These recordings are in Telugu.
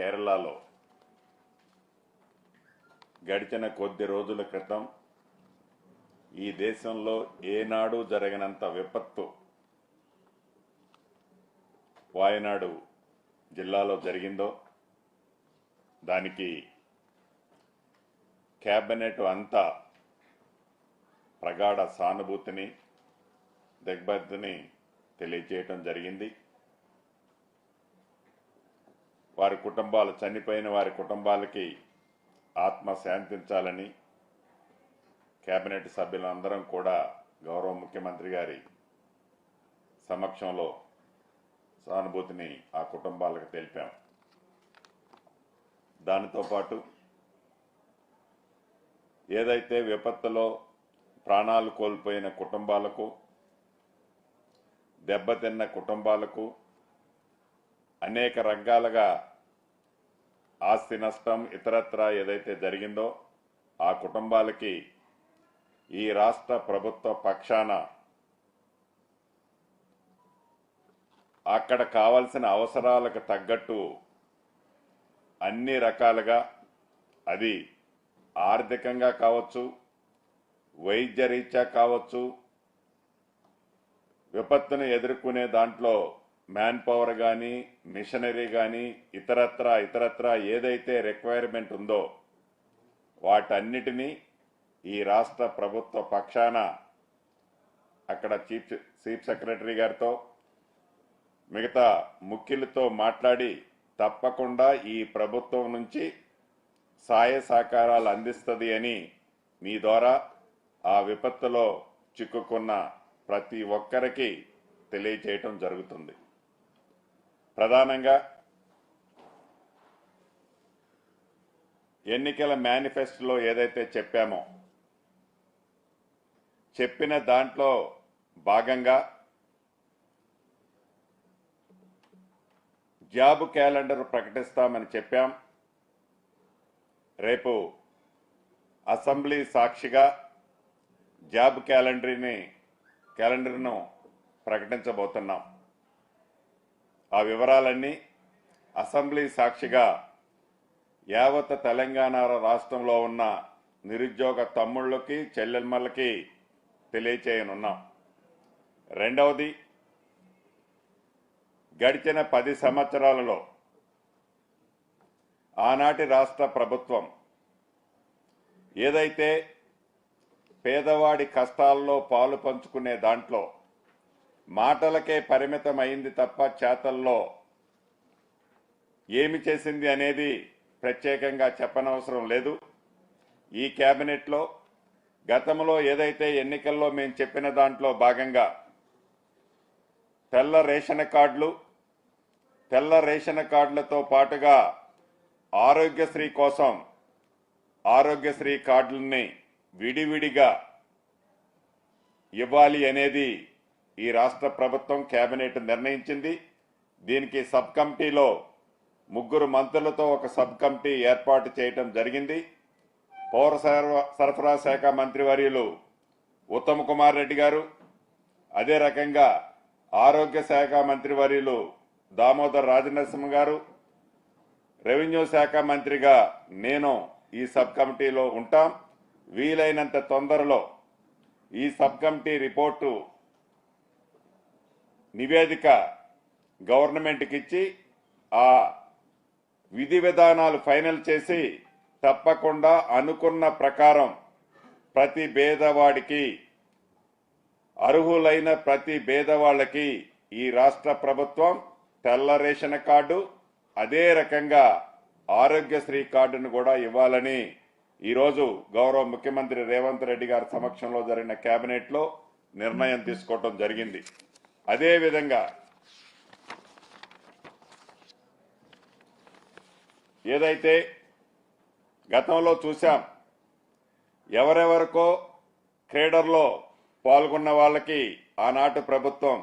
కేరళలో గడిచిన కొద్ది రోజుల క్రితం ఈ దేశంలో ఏనాడు జరగనంత విపత్తు వాయనాడు జిల్లాలో జరిగిందో దానికి కేబినెట్ అంతా ప్రగాఢ సానుభూతిని దిగ్బద్ధిని తెలియజేయటం జరిగింది. వారి కుటుంబాలు చనిపోయిన వారి కుటుంబాలకి ఆత్మ శాంతించాలని కేబినెట్ సభ్యులందరం కూడా గౌరవ ముఖ్యమంత్రి గారి సమక్షంలో సానుభూతిని ఆ కుటుంబాలకు తెలిపాం. దానితో పాటు ఏదైతే విపత్తులో ప్రాణాలు కోల్పోయిన కుటుంబాలకు దెబ్బతిన్న కుటుంబాలకు అనేక రంగాలుగా ఆస్తి నష్టం ఇతరత్రా ఏదైతే జరిగిందో ఆ కుటుంబాలకి ఈ రాష్ట్ర ప్రభుత్వ పక్షాన అక్కడ కావలసిన అవసరాలకు తగ్గట్టు అన్ని రకాలుగా అది ఆర్థికంగా కావచ్చు వైద్య రీత్యా కావచ్చు విపత్తును ఎదుర్కొనే దాంట్లో మ్యాన్ పవర్ కానీ మిషనరీ కానీ ఇతరత్ర ఇతరత్ర ఏదైతే రిక్వైర్మెంట్ ఉందో వాటన్నిటినీ ఈ రాష్ట్ర ప్రభుత్వ పక్షాన అక్కడ చీఫ్ చీఫ్ సెక్రటరీ గారితో మిగతా ముఖ్యులతో మాట్లాడి తప్పకుండా ఈ ప్రభుత్వం నుంచి సాయ సహకారాలు అందిస్తుంది అని మీ ద్వారా ఆ విపత్తులో చిక్కుకున్న ప్రతి ఒక్కరికి తెలియచేయటం జరుగుతుంది. ప్రధానంగా ఎన్నికల మేనిఫెస్టోలో ఏదైతే చెప్పామో చెప్పిన దాంట్లో భాగంగా జాబ్ క్యాలెండర్ ప్రకటిస్తామని చెప్పాం. రేపు అసెంబ్లీ సాక్షిగా జాబ్ క్యాలెండర్ని క్యాలెండర్ను ప్రకటించబోతున్నాం. ఆ వివరాలన్నీ అసెంబ్లీ సాక్షిగా యావత్ తెలంగాణ రాష్ట్రంలో ఉన్న నిరుద్యోగ తమ్ముళ్ళకి చెల్లెమ్మలకి తెలియచేయనున్నాం. రెండవది గడిచిన పది సంవత్సరాలలో ఆనాటి రాష్ట్ర ప్రభుత్వం ఏదైతే పేదవాడి కష్టాల్లో పాలు పంచుకునే దాంట్లో మాటలకే పరిమితమైంది తప్ప చేతల్లో ఏమి చేసింది అనేది ప్రత్యేకంగా చెప్పనవసరం లేదు. ఈ కేబినెట్లో గతంలో ఏదైతే ఎన్నికల్లో మేము చెప్పిన దాంట్లో భాగంగా తెల్ల రేషన్ కార్డులు తెల్ల రేషన్ కార్డులతో పాటుగా ఆరోగ్యశ్రీ కోసం ఆరోగ్యశ్రీ కార్డులని విడివిడిగా ఇవ్వాలి అనేది ఈ రాష్ట్ర ప్రభుత్వం కేబినెట్ నిర్ణయించింది. దీనికి సబ్ కమిటీలో ముగ్గురు మంత్రులతో ఒక సబ్ కమిటీ ఏర్పాటు చేయటం జరిగింది. పౌర సరఫరా- సరఫరా శాఖ మంత్రివర్యులు ఉత్తమ్ కుమార్ రెడ్డి గారు అదే రకంగా ఆరోగ్య శాఖ మంత్రివర్యులు దామోదర్ రాజనరసింహ గారు రెవెన్యూ శాఖ మంత్రిగా నేను ఈ సబ్ కమిటీలో ఉంటాం. వీలైనంత తొందరలో ఈ సబ్ కమిటీ రిపోర్టు నివేదిక గవర్నమెంట్కి ఇచ్చి ఆ విధి విధానాలు ఫైనల్ చేసి తప్పకుండా అనుకున్న ప్రకారం ప్రతి పేదవాడికి అర్హులైన ప్రతి పేదవాళ్ళకి ఈ రాష్ట్ర ప్రభుత్వం తెల్ల రేషన్ కార్డు అదే రకంగా ఆరోగ్యశ్రీ కార్డును కూడా ఇవ్వాలని ఈరోజు గౌరవ ముఖ్యమంత్రి రేవంత్ రెడ్డి గారి సమక్షంలో జరిగిన కేబినెట్లో నిర్ణయం తీసుకోవటం జరిగింది. అదేవిధంగా ఏదైతే గతంలో చూశాం ఎవరెవరికో క్రీడల్లో పాల్గొన్న వాళ్ళకి ఆనాటి ప్రభుత్వం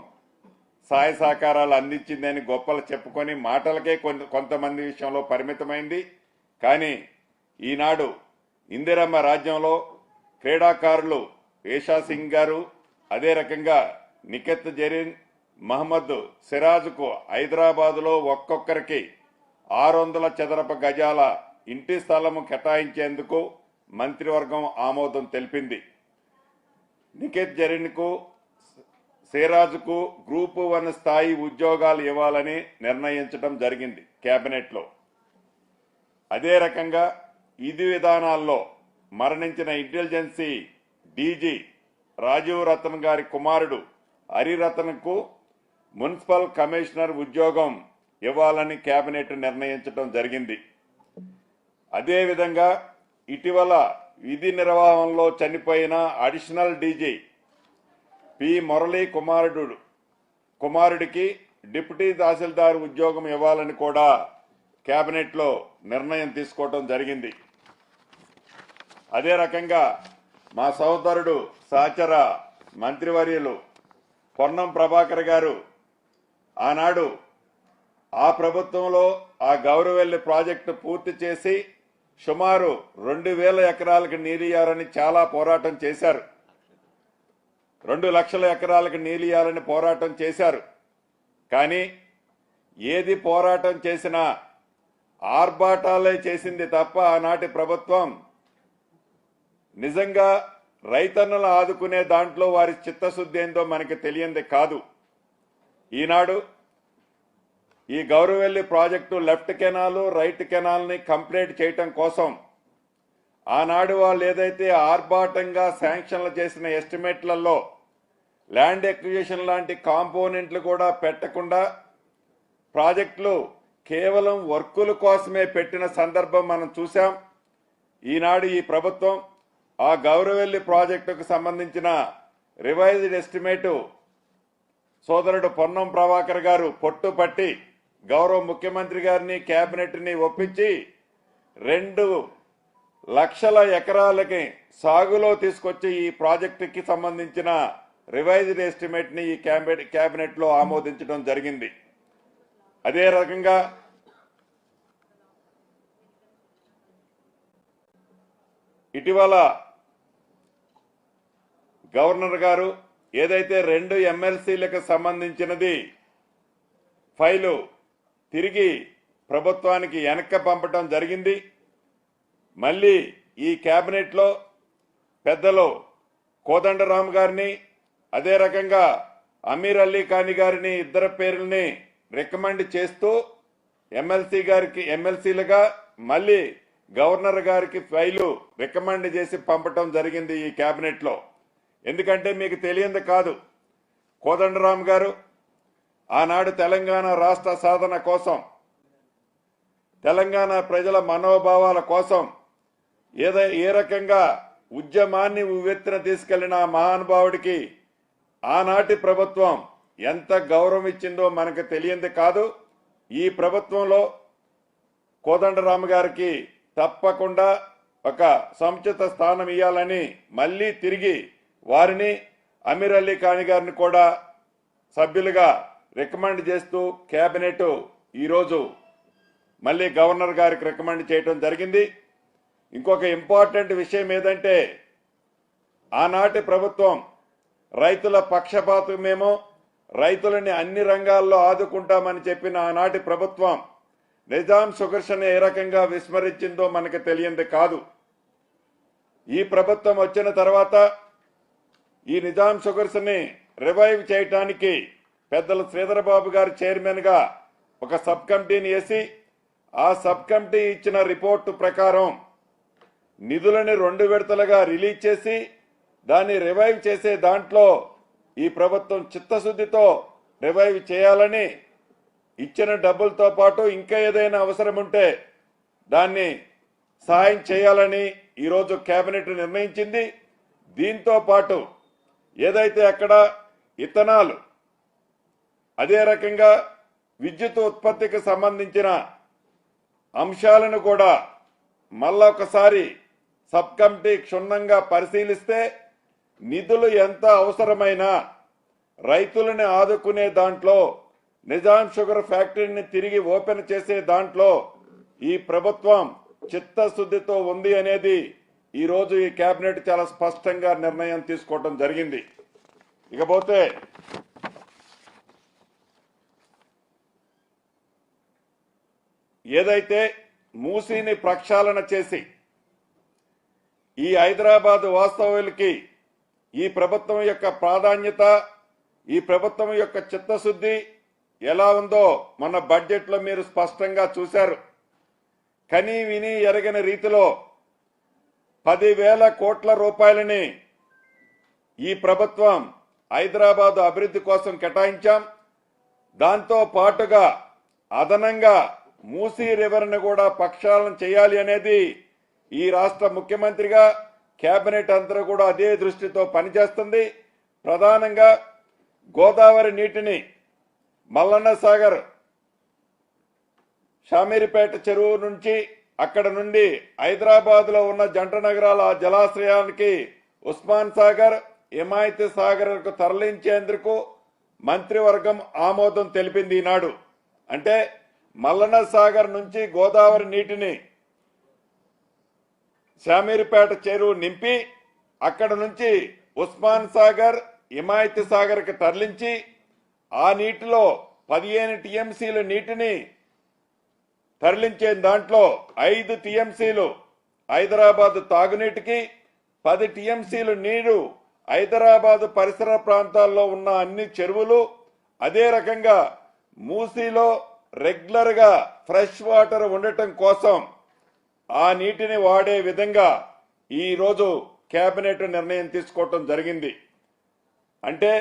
సహాయ సహకారాలు అందించిందని గొప్పలు చెప్పుకొని మాటలకే కొంత కొంతమంది విషయంలో పరిమితమైంది. కానీ ఈనాడు ఇందిరమ్మ రాజ్యంలో క్రీడాకారులు ఏషా సింగ్ గారు అదే రకంగా నికెత్ జరీన్ మహమ్మద్ సిరాజ్కు హైదరాబాద్లో ఒక్కొక్కరికి ఆరు వందల చదరపు గజాల ఇంటి స్థలము కేటాయించేందుకు మంత్రివర్గం ఆమోదం తెలిపింది. నికెత్ జరీన్కు సిరాజ్కు గ్రూపు వన్ స్థాయి ఉద్యోగాలు ఇవ్వాలని నిర్ణయించడం జరిగింది కేబినెట్లో అదే రకంగా ఇది విధానాల్లో మరణించిన ఇంటెలిజెన్సీ డీజీ రాజీవ్ రతన్ గారి కుమారుడు హరిరతన్కు మున్సిపల్ కమిషనర్ ఉద్యోగం ఇవ్వాలని కేబినెట్ నిర్ణయించడం జరిగింది. అదేవిధంగా ఇటీవల విధి నిర్వహణలో చనిపోయిన అడిషనల్ డీజీ పి. మురళీ కుమారుడు కుమారుడికి డిప్యూటీ తహసీల్దార్ ఉద్యోగం ఇవ్వాలని కూడా కేబినెట్లో నిర్ణయం తీసుకోవడం జరిగింది. అదే రకంగా మా సోదరుడు సహచర మంత్రివర్యులు పొన్నం ప్రభాకర్ గారు ఆనాడు ఆ ప్రభుత్వంలో ఆ గౌరవెల్లి ప్రాజెక్టు పూర్తి చేసి సుమారు రెండు వేల ఎకరాలకు నీలియాలని చాలా పోరాటం చేశారు. రెండు లక్షల ఎకరాలకు నీలియాలని పోరాటం చేశారు. కానీ ఏది పోరాటం చేసినా ఆర్భాటాలే చేసింది తప్ప ఆనాటి ప్రభుత్వం నిజంగా రైతన్నులను ఆదుకునే దాంట్లో వారి చిత్తశుద్ధి ఏందో మనకి తెలియంది కాదు. ఈనాడు ఈ Gouravelli project left canal right కెనాల్ని complete చేయటం కోసం ఆనాడు వాళ్ళు ఏదైతే ఆర్భాటంగా శాంక్షన్లు చేసిన ఎస్టిమేట్లలో ల్యాండ్ ఎక్విజిషన్ లాంటి కాంపోనెంట్లు కూడా పెట్టకుండా ప్రాజెక్టులు కేవలం వర్కుల కోసమే పెట్టిన సందర్భం మనం చూసాం ఈనాడు ఈ ప్రభుత్వం ఆ గౌరవెల్లి ప్రాజెక్టుకు సంబంధించిన రివైజ్డ్ ఎస్టిమేటు సోదరుడు పొన్నం ప్రభాకర్ గారు పట్టి గౌరవ ముఖ్యమంత్రి గారిని కేబినెట్ని ఒప్పించి రెండు లక్షల ఎకరాలకి సాగులో తీసుకొచ్చి ఈ ప్రాజెక్టుకి సంబంధించిన రివైజ్డ్ ఎస్టిమేట్ని ఈ కేబినెట్ ఆమోదించడం జరిగింది. అదే రకంగా ఇటీవల గవర్నర్ గారు ఏదైతే రెండు ఎమ్మెల్సీలకు సంబంధించినది ఫైలు తిరిగి ప్రభుత్వానికి వెనక్కి పంపటం జరిగింది. మళ్ళీ ఈ కేబినెట్లో పెద్దలు కోదండరామ్ గారిని అదే రకంగా అమీర్ అలీ ఖాని గారిని ఇద్దరు పేర్లని రికమెండ్ చేస్తూ ఎమ్మెల్సీ గారికి ఎమ్మెల్సీలుగా మళ్ళీ గవర్నర్ గారికి ఫైలు రికమెండ్ చేసి పంపటం జరిగింది ఈ క్యాబినెట్లో. ఎందుకంటే మీకు తెలియంది కాదు. కోదండరామ్ గారు ఆనాడు తెలంగాణ రాష్ట్ర సాధన కోసం తెలంగాణ ప్రజల మనోభావాల కోసం ఏదో ఏ రకంగా ఉద్యమాన్ని ఉవ్వెత్తున తీసుకెళ్ళిన ఆ మహానుభావుడికి ఆనాటి ప్రభుత్వం ఎంత గౌరవం ఇచ్చిందో మనకు తెలియంది కాదు. ఈ ప్రభుత్వంలో కోదండరామ గారికి తప్పకుండా ఒక సముచిత స్థానం ఇవ్వాలని మళ్ళీ తిరిగి వారిని అమీర్ అలీ ఖాని గారిని కూడా సభ్యులుగా రికమెండ్ చేస్తూ కేబినెట్ ఈరోజు మళ్ళీ గవర్నర్ గారికి రికమెండ్ చేయడం జరిగింది. ఇంకొక ఇంపార్టెంట్ విషయం ఏదంటే ఆనాటి ప్రభుత్వం రైతుల పక్షపాతమేమో రైతులని అన్ని రంగాల్లో ఆదుకుంటామని చెప్పిన ఆనాటి ప్రభుత్వం నిజాం సుఘర్షణ ఏ రకంగా విస్మరించిందో మనకు తెలియంది కాదు. ఈ ప్రభుత్వం వచ్చిన తర్వాత ఈ నిజాం షుగర్స్ని రివైవ్ చేయటానికి పెద్దల శ్రీధరబాబు గారు చైర్మన్గా ఒక సబ్ కమిటీని వేసి ఆ సబ్ కమిటీ ఇచ్చిన రిపోర్టు ప్రకారం నిధులని రెండు విడతలుగా రిలీజ్ చేసి దాన్ని రివైవ్ చేసే దాంట్లో ఈ ప్రభుత్వం చిత్తశుద్ధితో రివైవ్ చేయాలని ఇచ్చిన డబ్బులతో పాటు ఇంకా ఏదైనా అవసరం ఉంటే దాన్ని సహాయం చేయాలని ఈరోజు కేబినెట్ నిర్ణయించింది. దీంతో పాటు ఏదైతే అక్కడ ఇథనాల్ అదే రకంగా విద్యుత్ ఉత్పత్తికి సంబంధించిన అంశాలను కూడా మళ్ళొకసారి సబ్ కమిటీ క్షుణ్ణంగా పరిశీలిస్తే నిధులు ఎంత అవసరమైనా రైతులని ఆదుకునే దాంట్లో నిజాం షుగర్ ఫ్యాక్టరీని తిరిగి ఓపెన్ చేసే దాంట్లో ఈ ప్రభుత్వం చిత్తశుద్ధితో ఉంది అనేది ఈ రోజు ఈ కేబినెట్ చాలా స్పష్టంగా నిర్ణయం తీసుకోవడం జరిగింది. ఇకపోతే ఏదైతే మూసీని ప్రక్షాళన చేసి ఈ హైదరాబాద్ వాస్తవ్యులకి ఈ ప్రభుత్వం యొక్క ప్రాధాన్యత ఈ ప్రభుత్వం యొక్క చిత్తశుద్ధి ఎలా ఉందో మన బడ్జెట్లో మీరు స్పష్టంగా చూశారు. కని విని ఎరగని రీతిలో పదివేల కోట్ల రూపాయలని ఈ ప్రభుత్వం హైదరాబాద్ అభివృద్ధి కోసం కేటాయించాం. దాంతో పాటుగా అదనంగా మూసీ రివర్ను కూడా పక్షాలను చేయాలి అనేది ఈ రాష్ట్ర ముఖ్యమంత్రిగా కేబినెట్ అంతా కూడా అదే దృష్టితో పనిచేస్తుంది. ప్రధానంగా గోదావరి నీటిని మల్లన్న సాగర్ షామీరిపేట చెరువు నుంచి అక్కడ నుండి హైదరాబాద్లో ఉన్న జంట నగరాల జలాశ్రయానికి ఉస్మాన్ సాగర్ హిమాయత్ సాగర్కు తరలించేందుకు మంత్రివర్గం ఆమోదం తెలిపింది ఈనాడు. అంటే మల్లన సాగర్ నుంచి గోదావరి నీటిని శామీర్పేట చెరువు నింపి అక్కడ నుంచి ఉస్మాన్ సాగర్ హిమాయత్ సాగర్కి తరలించి ఆ నీటిలో పదిహేను టీఎంసీల నీటిని తరలించే దాంట్లో ఐదు టీఎంసీలు హైదరాబాద్ తాగునీటికి పది టీఎంసీలు నీరు హైదరాబాద్ పరిసర ప్రాంతాల్లో ఉన్న అన్ని చెరువులు అదే రకంగా మూసీలో రెగ్యులర్గా ఫ్రెష్ వాటర్ ఉండటం కోసం ఆ నీటిని వాడే విధంగా ఈరోజు కేబినెట్ నిర్ణయం తీసుకోవటం జరిగింది. అంటే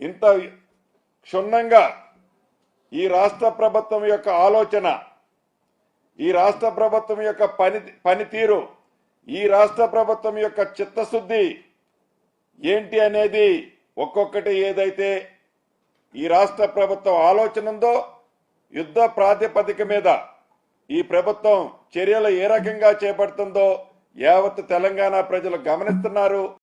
ఇంత క్షుణ్ణంగా ఈ రాష్ట్ర ప్రభుత్వం యొక్క ఆలోచన ఈ రాష్ట్ర ప్రభుత్వం యొక్క పని పనితీరు ఈ రాష్ట్ర ప్రభుత్వం యొక్క చిత్తశుద్ధి ఏంటి అనేది ఒక్కొక్కటి ఏదైతే ఈ రాష్ట్ర ప్రభుత్వం ఆలోచన ఉందో యుద్ధ ప్రాతిపదిక మీద ఈ ప్రభుత్వం చర్యలు ఏ రకంగా చేపడుతుందో యావత్ తెలంగాణ ప్రజలు గమనిస్తున్నారు.